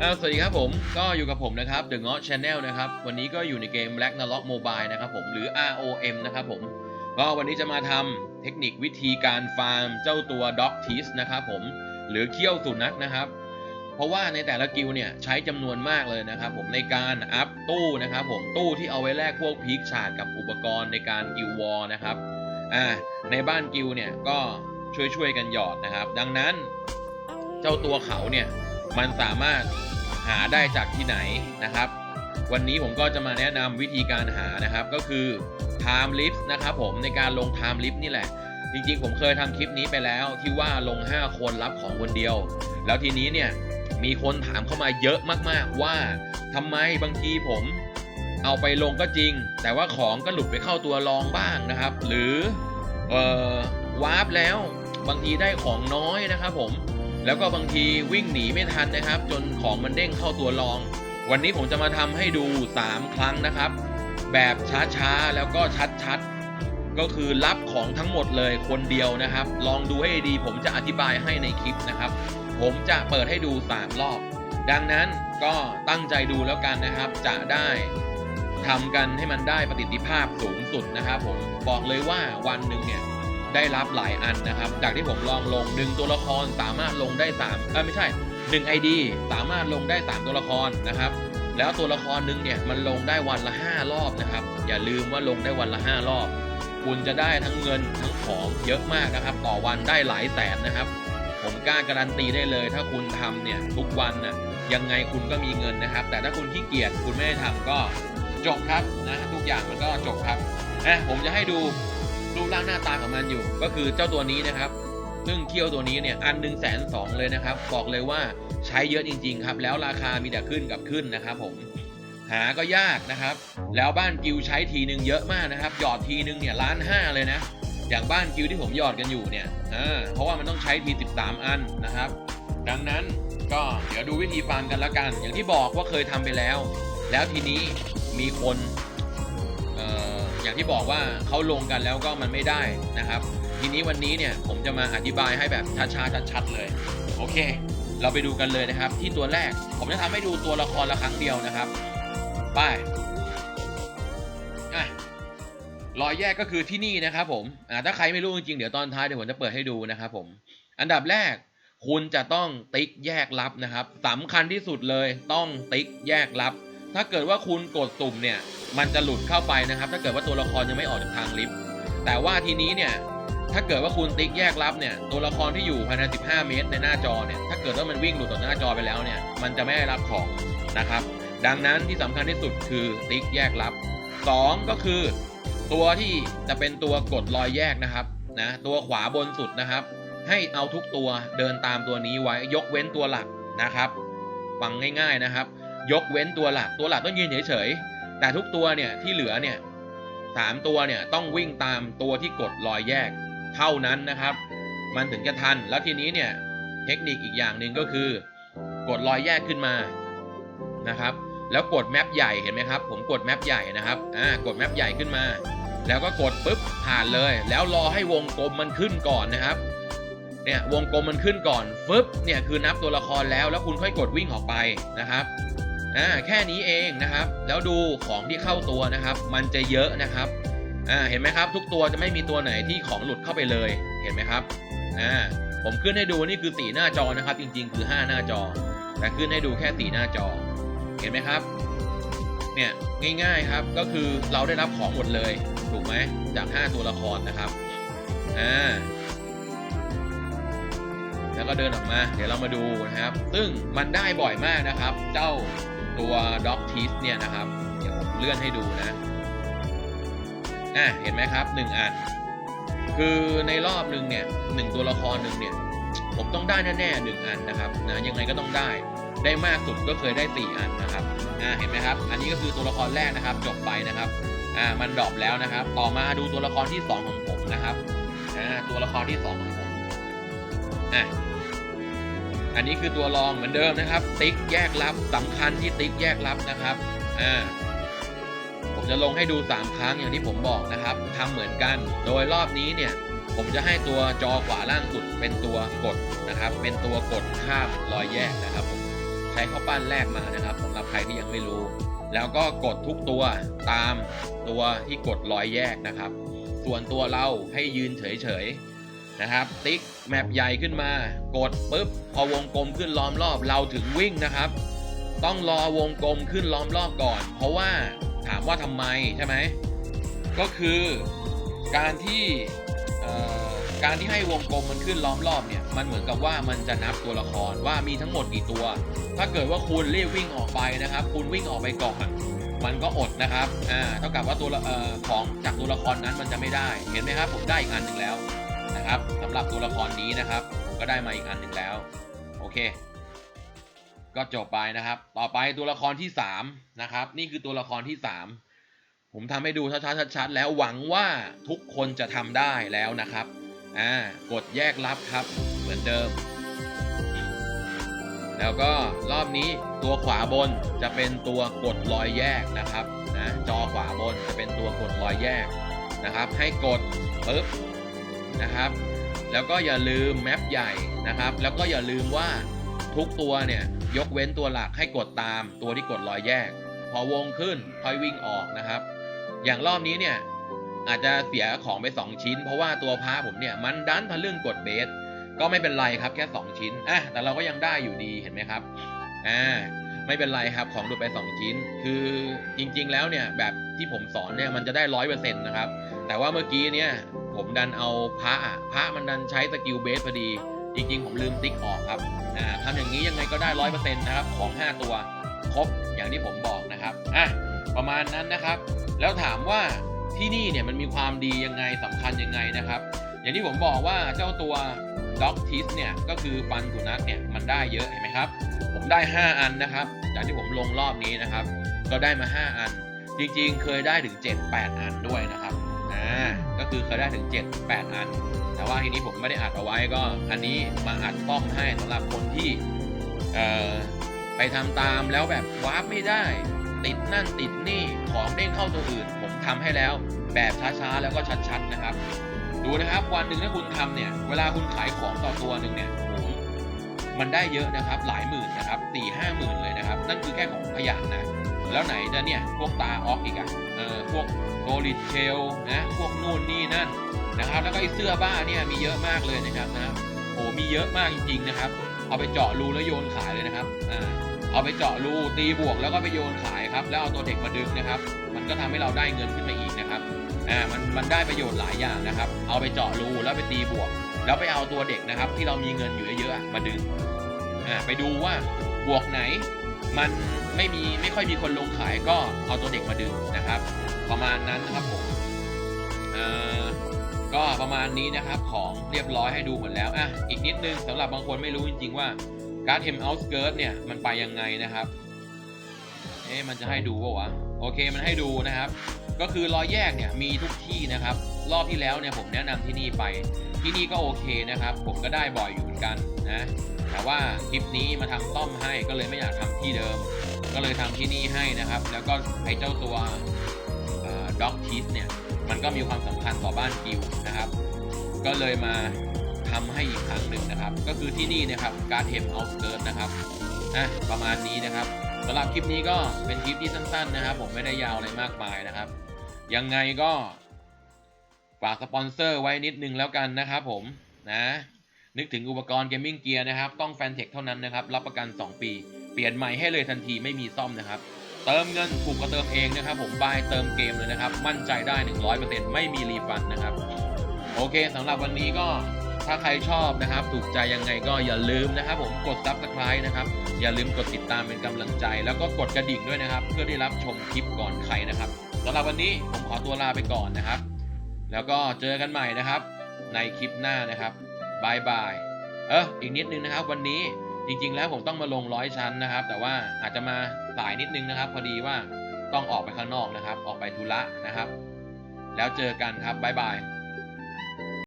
สวัสดีครับผมก็อยู่กับผมนะครับ The Got Channel นะครับ วันนี้ก็อยู่ในเกม Black n a r o k Mobile นะครับผมหรือ ROM นะครับผม ก็วันนี้จะมาทำเทคนิควิธีการฟาร์มเจ้าตัว Dog Teeth นะครับผมหรือเขี้ยวสุนัขนะครับ เพราะว่าในแต่ละกิลด์เนี่ยใช้จำนวนมากเลยนะครับผมในการอัพตู้นะครับผมตู้ที่เอาไว้แลกพวกพีคชาดกับอุปกรณ์ในการกิลวอลนะครับอ่าในบ้านกิลเนี่ยก็ช่วยๆกันหยอดนะครับ ดังนั้น เจ้าตัวเขาเนี่ย มันสามารถหาได้จากที่ไหนนะครับ วันนี้ผมก็จะมาแนะนำวิธีการหานะครับ ก็คือ time lift นะครับผมในการลง time lift นี่แหละ จริงๆ ผมเคยทำคลิปนี้ไปแล้วที่ว่าลง 5 คนรับของคนเดียว แล้วทีนี้เนี่ยมีคนถามเข้ามาเยอะมากๆว่าทำไมบางทีผมเอาไปลงก็จริง แต่ว่าของก็หลุดไปเข้าตัวรองบ้างนะครับ หรือเอ่อวาร์ปแล้วบางทีได้ของน้อยนะครับผม แล้วก็บางทีวิ่งหนีไม่ทันนะครับ จนของมันเด้งเข้าตัวรอง วันนี้ผมจะมาทำให้ดู 3 ครั้งนะครับ แบบช้าๆแล้วก็ชัดๆ ก็คือรับของทั้งหมดเลยคนเดียวนะครับ ลองดูให้ดีผมจะอธิบายให้ในคลิปนะครับ ผมจะเปิดให้ดู 3 รอบ ดังนั้นก็ตั้งใจดูแล้วกันนะครับ จะได้ทำกันให้มันได้ประสิทธิภาพสูงสุดนะครับผมบอกเลยว่าวันหนึ่งเนี่ย ได้รับหลายอันนะครับ จากที่ผมลองลงหนึ่งตัวละครสามารถลงได้3เออไม่ใช่1 ID สามารถลงได้ 3 ตัวละครนะครับ แล้วตัวละครหนึ่งเนี่ยมันลงได้วันละ 5 รอบนะครับ อย่าลืมว่าลงได้วันละ 5 รอบ คุณจะได้ทั้งเงินทั้งของเยอะมากนะครับ ต่อวันได้หลายแสนนะครับ ผมกล้าการันตีได้เลย ถ้าคุณทำเนี่ยทุกวันน่ะยังไงคุณก็มีเงินนะครับ แต่ถ้าคุณขี้เกียจคุณไม่ได้ทำก็จบครับนะทุกอย่างมันก็จบครับอะผมจะให้ดู รูปร่างหน้าตาของมันอยู่ ก็คือเจ้าตัวนี้นะครับซึ่งเคี้ยวตัวนี้เนี่ยอันหนึ่งแสนสองเลยนะครับ บอกเลยว่าใช้เยอะจริง ๆ ครับ แล้วราคามีแต่ขึ้นกับขึ้นนะครับ ผมหาก็ยากนะครับ แล้วบ้านกิวใช้ทีนึงเยอะมากนะครับ หยอดทีนึงเนี่ยล้านห้าเลยนะ อย่างบ้านกิวที่ผมหยอดกันอยู่เนี่ยเพราะว่ามันต้องใช้ที 13 อันนะครับ ดังนั้นก็เดี๋ยวดูวิธีฟาร์มกันละกัน อย่างที่บอกว่าเคยทำไปแล้ว แล้วทีนี้มีคน อย่างที่บอกว่าเขาลงกันแล้วก็มันไม่ได้นะครับ ทีนี้วันนี้เนี่ยผมจะมาอธิบายให้แบบช้าๆชัดๆเลย โอเค เราไปดูกันเลยนะครับ ที่ตัวแรกผมจะทำให้ดูตัวละครละครั้งเดียวนะครับไปอะรอยแยกก็คือที่นี่นะครับผมอ่าถ้าใครไม่รู้จริงๆเดี๋ยวตอนท้ายเดี๋ยวผมจะเปิดให้ดูนะครับผมอันดับแรกคุณจะต้องติ๊กแยกลับนะครับสำคัญที่สุดเลยต้องติ๊กแยกลับ ถ้าเกิดว่าคุณกดสุ่มเนี่ย มันจะหลุดเข้าไปนะครับ ถ้าเกิดว่าตัวละครยังไม่ออกจากทางลิฟต์ แต่ว่าทีนี้เนี่ย ถ้าเกิดว่าคุณติ๊กแยกลับเนี่ย ตัวละครที่อยู่ภายใน 15 เมตรในหน้าจอเนี่ย ถ้าเกิดว่ามันวิ่งหลุดต่อหน้าจอไปแล้วเนี่ย มันจะไม่ได้รับของนะครับ ดังนั้นที่สำคัญที่สุดคือติ๊กแยกลับ 2 ก็คือ ตัวที่จะเป็นตัวกดรอยแยกนะครับ นะ ตัวขวาบนสุดนะครับ ให้เอาทุกตัวเดินตามตัวนี้ไว้ ยกเว้นตัวหลักนะครับ ฟังง่าย ๆนะครับ ยกเว้นตัวหลักตัวหลักต้องยืนเฉยๆแต่ทุกตัวเนี่ยที่เหลือเนี่ยสามตัวเนี่ยต้องวิ่งตามตัวที่กดรอยแยกเท่านั้นนะครับ มันถึงจะทันแล้วทีนี้เนี่ยเทคนิคอีกอย่างหนึ่งก็คือ กดรอยแยกขึ้นมานะครับ แล้วกดแมปใหญ่เห็นไหมครับ ผมกดแมปใหญ่นะครับอ่ากดแมปใหญ่ขึ้นมา แล้วก็กดปุ๊บผ่านเลย แล้วรอให้วงกลมมันขึ้นก่อนนะครับเนี่ยวงกลมมันขึ้นก่อนฟึบเนี่ยคือนับตัวละครแล้วแล้วคุณค่อยกดวิ่งออกไปนะครับ อ่าแค่นี้เองนะครับ แล้วดูของที่เข้าตัวนะครับ มันจะเยอะนะครับอ่าเห็นไหมครับ ทุกตัวจะไม่มีตัวไหนที่ของหลุดเข้าไปเลยเห็นไหมครับอ่าผมขึ้นให้ดูนี่คือสีหน้าจอนะครับ จริง ๆ คือ 5 หน้าจอ แต่ขึ้นให้ดูแค่สีหน้าจอ เห็นไหมครับ เนี่ยง่ายๆครับก็คือเราได้รับของหมดเลย ถูกไหมจาก 5 ตัวละครนะครับอ่าแล้วก็เดินออกมา เดี๋ยวเรามาดูนะครับ ซึ่งมันได้บ่อยมากนะครับ เจ้า ตัว Dog Teeth เนี่ยนะครับ เดี๋ยวผมเลื่อนให้ดูนะอะเห็นไหมครับหนึ่งอัน คือในรอบหนึ่งเนี่ยหนึ่งตัวละครหนึ่งเนี่ย ผมต้องได้แน่ๆหนึ่งอันนะครับนะยังไงก็ต้องได้ได้มากสุดก็เคยได้สี่อันนะครับอ่าเห็นไหมครับ อันนี้ก็คือตัวละครแรกนะครับ จบไปนะครับอ่ามันดรอปแล้วนะครับ ต่อมาดูตัวละครที่สองของผมนะครับอ่าตัวละครที่สองของผมอะ อันนี้คือตัวรองเหมือนเดิมนะครับ ติ๊กแยกลับสำคัญที่ติ๊กแยกลับนะครับอ่าผมจะลงให้ดู 3 ครั้งอย่างที่ผมบอกนะครับทำเหมือนกัน โดยรอบนี้เนี่ยผมจะให้ตัวจอขวาล่างสุดเป็นตัวกดนะครับ เป็นตัวกดข้ามรอยแยกนะครับ ใช้ข้าวปั้นแลกมานะครับสำหรับใครที่ยังไม่รู้ แล้วก็กดทุกตัวตามตัวที่กดรอยแยกนะครับ ส่วนตัวเราให้ยืนเฉยๆ นะครับ ติ๊กแมปใหญ่ขึ้นมา กดปุ๊บพอวงกลมขึ้นล้อมรอบเราถึงวิ่งนะครับ ต้องรอวงกลมขึ้นล้อมรอบก่อน เพราะว่าถามว่าทำไมใช่ไหมก็คือการที่เอ่อการที่ให้วงกลมมันขึ้นล้อมรอบเนี่ยมันเหมือนกับว่ามันจะนับตัวละครว่ามีทั้งหมดกี่ตัว ถ้าเกิดว่าคุณรีบวิ่งออกไปนะครับ คุณวิ่งออกไปก่อนมันก็อดนะครับอ่าเท่ากับว่าตัวละเอ่อของจากตัวละครนั้นมันจะไม่ได้ เห็นไหมครับผมได้อีกอันหนึ่งแล้ว นะครับสำหรับตัวละครนี้นะครับผมก็ได้มาอีกอันหนึ่งแล้ว โอเค ก็จบไปนะครับ ต่อไปตัวละครที่สามนะครับ นี่คือตัวละครที่สามผมทำให้ดูชัดๆชัดๆแล้วหวังว่าทุกคนจะทำได้แล้วนะครับอ่ากดแยกลับครับ เหมือนเดิม แล้วก็รอบนี้ตัวขวาบนจะเป็นตัวกดรอยแยกนะครับนะจอขวาบนจะเป็นตัวกดรอยแยกนะครับ ให้กดปึ๊บ นะครับ แล้วก็อย่าลืมแมปใหญ่นะครับ แล้วก็อย่าลืมว่าทุกตัวเนี่ยยกเว้นตัวหลักให้กดตามตัวที่กดรอยแยก พอวงขึ้นค่อยวิ่งออกนะครับ อย่างรอบนี้เนี่ยอาจจะเสียของไป 2 ชิ้น เพราะว่าตัวพระผมเนี่ยมันดันทะลึ่งกดเบส ก็ไม่เป็นไรครับแค่ 2 ชิ้นอะแต่เราก็ยังได้อยู่ดีเห็นไหมครับอ่าไม่เป็นไรครับของดูไป 2 ชิ้น คือจริงๆแล้วเนี่ยแบบที่ผมสอนเนี่ยมันจะได้ร้อยเปอร์เซ็นต์นะครับ แต่ว่าเมื่อกี้เนี่ย ผมดันเอาพระอะพระมันดันใช้สกิลเบสพอดี จริง ๆ ผมลืมติ๊กออกครับอ่าทำอย่างนี้ยังไงก็ได้ร้อยเปอร์เซ็นต์นะครับของ 5 ตัวครบอย่างที่ผมบอกนะครับอะประมาณนั้นนะครับ แล้วถามว่าที่นี่เนี่ยมันมีความดียังไงสำคัญยังไงนะครับ อย่างที่ผมบอกว่าเจ้าตัวด็อกทิสเนี่ยก็คือฟันสุนัขเนี่ยมันได้เยอะเห็นไหมครับ ผมได้ 5 อันนะครับจากที่ผมลงรอบนี้นะครับ ก็ได้มา 5 อัน จริงๆ เคยได้ถึง 7 8 อันด้วยนะครับ อ่าก็คือเคยได้ถึง 7 8 อัน แต่ว่าทีนี้ผมไม่ได้อัดเอาไว้ก็ อันนี้มาอัดซ่อมให้สำหรับคนที่เอ่อไปทำตามแล้วแบบวาร์ปไม่ได้ ติดนั่นติดนี่ของเด้งเข้าตัวอื่น ผมทำให้แล้วแบบช้าๆแล้วก็ชัดๆนะครับ ดูนะครับวันหนึ่งถ้าคุณทำเนี่ย เวลาคุณขายของต่อตัวหนึ่งเนี่ยโมันได้เยอะนะครับหลายหมื่นนะครับสี่ห้าหมื่นเลยนะครับ นั่นคือแค่ของขยะนะ แล้วไหนจะเนี่ย พวกตาออกอีกอะเออพวกโซลิดเชลนะพวกนู่นนี่นั่นนะครับแล้วก็ไอ้เสื้อบ้าเนี่ยมีเยอะมากเลยนะครับนะโอ้มีเยอะมากจริงๆนะครับ เอาไปเจาะรูแล้วโยนขายเลยนะครับอ่าเอาไปเจาะรูตีบวกแล้วก็ไปโยนขายครับ แล้วเอาตัวเด็กมาดึงนะครับ มันก็ทำให้เราได้เงินขึ้นมาอีกนะครับอ่ามันมันได้ประโยชน์หลายอย่างนะครับ เอาไปเจาะรูแล้วไปตีบวก แล้วไปเอาตัวเด็กนะครับ ที่เรามีเงินอยู่เยอะๆมาดึงอ่าไปดูว่าบวกไหน มันไม่มีไม่ค่อยมีคนลงขายก็เอาตัวเด็กมาดึงนะครับ ประมาณนั้นนะครับผมอ่าก็ประมาณนี้นะครับของเรียบร้อยให้ดูหมดแล้วอะอีกนิดนึงสำหรับบางคนไม่รู้จริง ๆ ว่าการ์ดเทมเอาสเกิร์ตเนี่ยมันไปยังไงนะครับเอ๊ะมันจะให้ดูป่าวะโอเคมันให้ดูนะครับ ก็คือรอยแยกเนี่ยมีทุกที่นะครับ รอบที่แล้วเนี่ยผมแนะนำที่นี่ไป ที่นี่ก็โอเคนะครับ ผมก็ได้บ่อยอยู่เหมือนกัน แต่ว่าคลิปนี้มาทำต้อมให้ก็เลยไม่อยากทำที่เดิม ก็เลยทำที่นี่ให้นะครับ แล้วก็ไอ้เจ้าตัวด็อกชีสเนี่ยมันก็มีความสำคัญต่อบ้านกิวนะครับ ก็เลยมาทำให้อีกครั้งหนึ่งนะครับ ก็คือที่นี่นะครับการเทมเอาสเกิร์ตนะครับอะประมาณนี้นะครับสำหรับคลิปนี้ก็เป็นคลิปที่สั้นๆนะครับ ผมไม่ได้ยาวอะไรมากมายนะครับ ยังไงก็ฝากสปอนเซอร์ไว้นิดนึงแล้วกันนะครับผมนะ นึกถึงอุปกรณ์เกมมิ่งเกียร์นะครับต้องแฟนเทคเท่านั้นนะครับ รับประกัน 2 ปี เปลี่ยนใหม่ให้เลยทันทีไม่มีซ่อมนะครับ เติมเงินถูกกว่าเติมเองนะครับ ผมบายเติมเกมเลยนะครับ มั่นใจได้ 100%ไม่มีรีฟันนะครับ โอเคสำหรับวันนี้ก็ถ้าใครชอบนะครับ ถูกใจยังไงก็อย่าลืมนะครับ ผมกด subscribe นะครับ อย่าลืมกดติดตามเป็นกำลังใจ แล้วก็กดกระดิ่งด้วยนะครับ เพื่อได้รับชมคลิปก่อนใครนะครับสำหรับวันนี้ผมขอตัวลาไปก่อนนะครับ แล้วก็เจอกันใหม่นะครับ ในคลิปหน้านะครับ บายบายเอออีกนิดนึงนะครับ วันนี้จริงๆ แล้วผมต้องมาลงร้อยชั้นนะครับ แต่ว่าอาจจะมาสายนิดนึงนะครับ พอดีว่าต้องออกไปข้างนอกนะครับ ออกไปธุระนะครับ แล้วเจอกันครับบายบาย